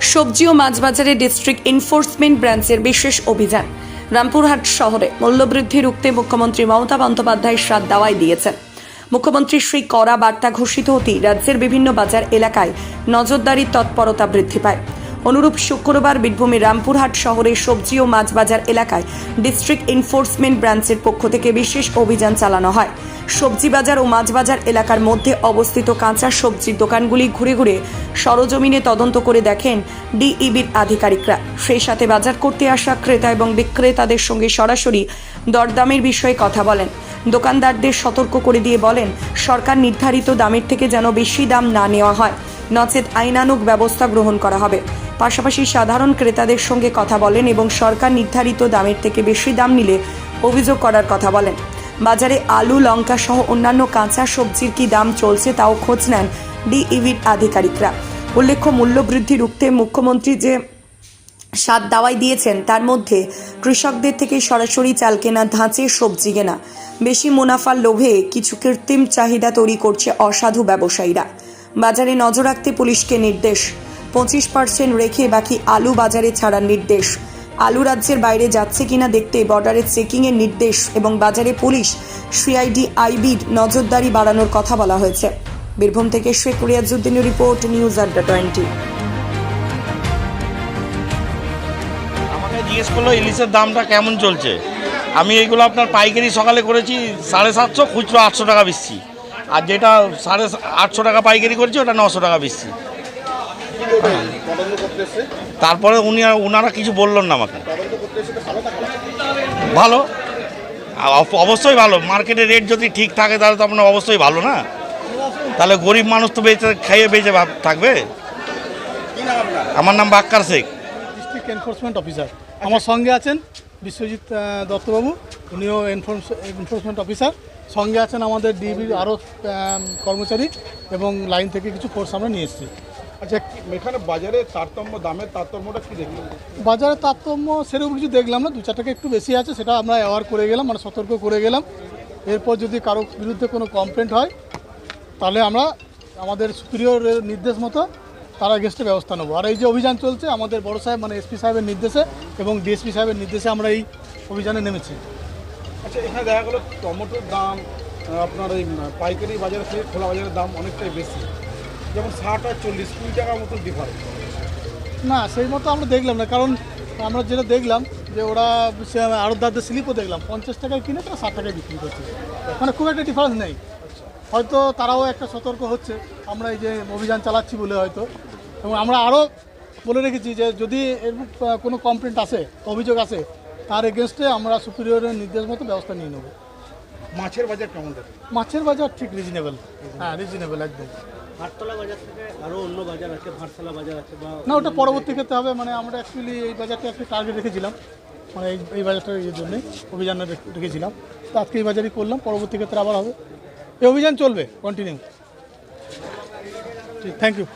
সবজি ও মাছ বাজারে district enforcement ব্রাঞ্চের বিশেষ অভিযান। রামপুরহাট শহরে মূল্যবৃদ্ধি রুখতে মুখ্যমন্ত্রী মমতা বন্দ্যোপাধ্যায় সাত দাওয়াই দিয়েছেন। মুখ্যমন্ত্রী শ্রী করা বার্তা ঘোষিত হতেই রাজ্যের বিভিন্ন বাজার এলাকায় নজরদারির তৎপরতা বৃদ্ধি পায়। অনুরূপ শুক্রবার বীরভূমের রামপুরহাট শহরের সবজি ও মাছ বাজার এলাকায় ডিস্ট্রিক্ট এনফোর্সমেন্ট ব্রাঞ্চের পক্ষ থেকে বিশেষ অভিযান চালানো হয়। সবজি বাজার ও মাছ বাজার এলাকার মধ্যে অবস্থিত কাঁচা সবজির দোকানগুলি ঘুরে ঘুরে সরজমিনে তদন্ত করে দেখেন ডিইবির আধিকারিকরা। সেই সাথে বাজার করতে আসা ক্রেতা এবং বিক্রেতাদের সঙ্গে সরাসরি দরদামের বিষয়ে কথা বলেন। দোকানদারদের সতর্ক করে দিয়ে বলেন, সরকার নির্ধারিত দামের থেকে যেন বেশি দাম না নেওয়া হয়। নচেত আইনানুগ ব্যবস্থা গ্রহণ করা হবে। পাশাপাশি সাধারণ ক্রেতাদের সঙ্গে কথা বলেন এবং সরকার নির্ধারিত দামের থেকে বেশি দাম নিলে অভিযোগ করার কথা বলেন। বাজারে আলু, লঙ্কা সহ অন্যান্য কাঁচা সবজির কি দাম চলছে তাও খোঁজ নেন ডিইভির আধিকারিকরা। উল্লেখ্য, মূল্যবৃদ্ধি রুখতে মুখ্যমন্ত্রী যে সাত দাওয়াই দিয়েছেন, তার মধ্যে কৃষকদের থেকে সরাসরি চাল কেনা, ধাঁচে সবজি কেনা। বেশি মুনাফার লোভে কিছু কৃত্রিম চাহিদা তৈরি করছে অসাধু ব্যবসায়ীরা। বাজারে নজর রাখতে পুলিশকে নির্দেশ, পঁচিশ পার্সেন্ট রেখে বাকি আলু বাজারে ছাড়ার নির্দেশ। আলু রাজ্যের বাইরে যাচ্ছে কিনা দেখতে বর্ডারে চেকিংয়ের নির্দেশ এবং বাজারে পুলিশ সিআইডি আইবির নজরদারি বাড়ানোর কথা বলা হয়েছে। বীরভূম থেকে শেখ রিয়াজুদ্দিনের রিপোর্ট নিউজ আড্ডা টোয়েন্টি। জিজ্ঞেস করল, ইলিশের দামটা কেমন চলছে? আমি এইগুলো আপনার পাইকারি সকালে করেছি, সাড়ে সাতশো, খুচরো আটশো টাকা বেচছি। আর যেটা সাড়ে আটশো টাকা পাইকারি করেছি, ওটা নশো টাকা বেচছি। তারপরে উনি আর- ওনারা কিছু বললেন না আমাকে। ভালো আর অবশ্যই ভালো। মার্কেটের রেট যদি ঠিক থাকে তাহলে তো আপনার অবশ্যই ভালো না? তাহলে গরিব মানুষ তো বেঁচে খাইয়ে বেঁচে থাকবে? আমার নাম Bakkar Sheikh. District enforcement officer আমার সঙ্গে আছেন বিশ্বজিৎ দত্তবাবু। উনিও এনফোর্সমেন্ট অফিসার সঙ্গে আছেন আমাদের ডিবির আরও কর্মচারী এবং লাইন থেকে কিছু ফোর্স আমরা নিয়ে এসেছি। আচ্ছা এখানে বাজারে তারতম্য দামের তারতম্যটা কি দেখলেন বাজারে তারতম্য সেরকম কিছু দেখলাম না দু চার টাকা একটু বেশি আছে সেটা আমরা অ্যাওয়ার করে গেলাম মানে সতর্ক করে গেলাম। এরপর যদি কারও বিরুদ্ধে কোনো কমপ্লেন্ট হয় তাহলে আমরা আমাদের সুপিরিয়রের নির্দেশ মতো তার এগেস্টে ব্যবস্থা নেব। আর এই যে অভিযান চলছে আমাদের বড় সাহেব মানে এসপি সাহেবের নির্দেশে এবং ডিএসপি সাহেবের নির্দেশে আমরা এই অভিযানে নেমেছি। আচ্ছা এখানে দেখা গেলো টমেটোর দাম আপনার এই পাইকারি বাজার থেকে খোলা বাজারের দাম অনেকটাই বেশি। যেমন ষাট আর চল্লিশ কুড়ি টাকার মতো ডিফারেন্স না সেই মতো আমরা দেখলাম না কারণ আমরা যেটা দেখলাম যে ওরা আড়তদারদের স্লিপও দেখলাম। পঞ্চাশ টাকায় কিনে তারা ষাট টাকায় বিক্রি করছে। মানে খুব একটা ডিফারেন্স নেই। হয়তো তারাও একটা সতর্ক হচ্ছে আমরা এই যে অভিযান চালাচ্ছি বলে হয়তো। এবং আমরা আরও বলে রেখেছি যে যদি এর কোনো কমপ্লেন্ট আসে অভিযোগ আসে তার এগেনস্টে আমরা সুপিরিয়রের নির্দেশ মতো ব্যবস্থা নিয়ে নেব। মাছের বাজার কেমন মাছের বাজার ঠিক রিজনেবল হ্যাঁ রিজনেবল একদম। না, ওটা পরবর্তী ক্ষেত্রে হবে মানে আমরা অ্যাকচুয়ালি এই বাজারটা একটা টার্গেট রেখেছিলাম। মানে এই এই বাজারটার ইয়ের জন্যে অভিযানে রেখে- রেখেছিলাম। তো আজকে এই বাজারই করলাম, পরবর্তী ক্ষেত্রে আবার হবে। এই অভিযান চলবে কন্টিনিউ ঠিক থ্যাংক ইউ